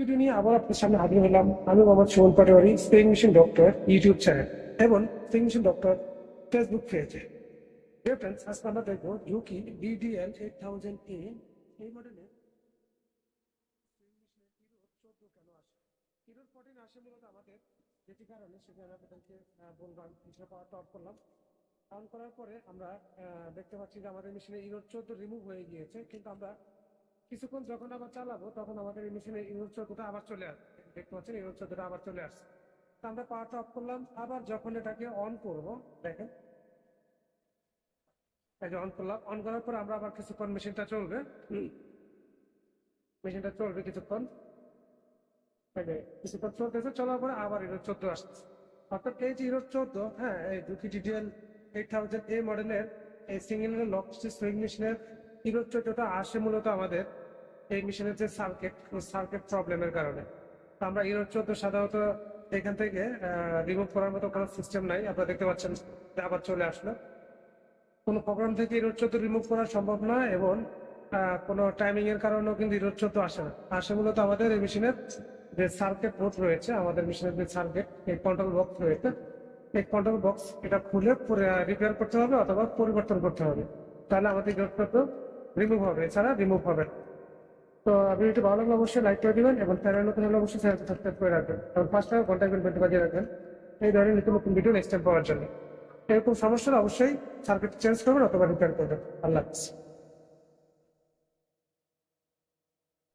Video নিয়ে আবার আপনার সামনে হাজির হলাম। আমি Mohammad Sumon Patwari spring machine doctor YouTube channel এবং স্প্রিং মেশিন ডক্টর ফেসবুক পেজে ডিয়ার ফ্রেন্ডস আজকে আমরা দেখব Yuki DDL eight thousand A এই আসে? হিরোর ফোরটিন আসে মূলত আমাদের, যেটি কারণে আমি আপনাদেরকে বললাম, কিছুটা পাওয়ারটা অফ করলাম। অন করার পরে আমরা দেখতে পাচ্ছি যে আমাদের মেশিনে ইরোড চোদ্দ রিমুভ হয়ে গিয়েছে, কিন্তু আমরা কিছুক্ষণ যখন আবার চালাবো, তখন আমাদের এই মেশিনে ইরোড চোদ্দটা আবার চলে আসবে। দেখতে পাচ্ছেন ইরোড চোদ্দটা আবার চলে আসছে। তো আমরা পাওয়ারটা অফ করলাম। আবার যখন এটাকে অন করব, দেখেন। এই যে অন করলাম। অন করার পর আমরা আবার কিছুক্ষণ মেশিনটা চলবে। মেশিনটা চলবে কিছুক্ষণ। কিছুক্ষণ চলতেছে, চলার পরে আবার হিরো চোদ্দ আসছে। অর্থাৎ এই যে হিরো চোদ্দ হ্যাঁ এই দুটি ডিটেল এইট থাউজেন্ড এ মডেলের এই সিঙ্গেল লক সুইং মেশিনের হিরো চোদ্দটা আসে মূলত আমাদের এই মেশিনের যে সার্কিট সার্কিট প্রবলেমের কারণে। তো আমরা হিরো চোদ্দ সাধারণত এখান থেকে রিমুভ করার মতো কোনো সিস্টেম নাই। আপনারা দেখতে পাচ্ছেন আবার চলে আসলো। কোনো প্রোগ্রাম থেকে ইরোড চোদ্দ রিমুভ করা সম্ভব নয় এবং কোনো টাইমিং এর কারণেও কিন্তু ইরোড চোদ্দ আসে না। আসে মূলত আমাদের এই মেশিনের যে সার্কিট বোর্ড রয়েছে, আমাদের মেশিনের যে সার্কিট এই কন্ট্রোল বক্স রয়েছে। এই কন্ট্রোল বক্স এটা খুলে রিপেয়ার করতে হবে অথবা পরিবর্তন করতে হবে। তাহলে আমাদের ইরোড চোদ্দ রিমুভ হবে, এছাড়া রিমুভ হবে না। তো ভিডিওটি ভালো লাগলে অবশ্যই লাইক করে দিবেন এবং চ্যানেল নতুন হলে অবশ্যই চ্যানেলটি সাবস্ক্রাইব করে রাখবেন। এবং পাঁচটা টাকা ঘণ্টা বেলটি বাজিয়ে রাখবেন। এই ধরনের নতুন নতুন ভিডিও নেক্সট টাইম পাওয়ার জন্য। এরকম সমস্যা অবশ্যই সার্কিট চেঞ্জ করবেন অথবা রিপেয়ার করবেন। আল্লাহ হাফিজ।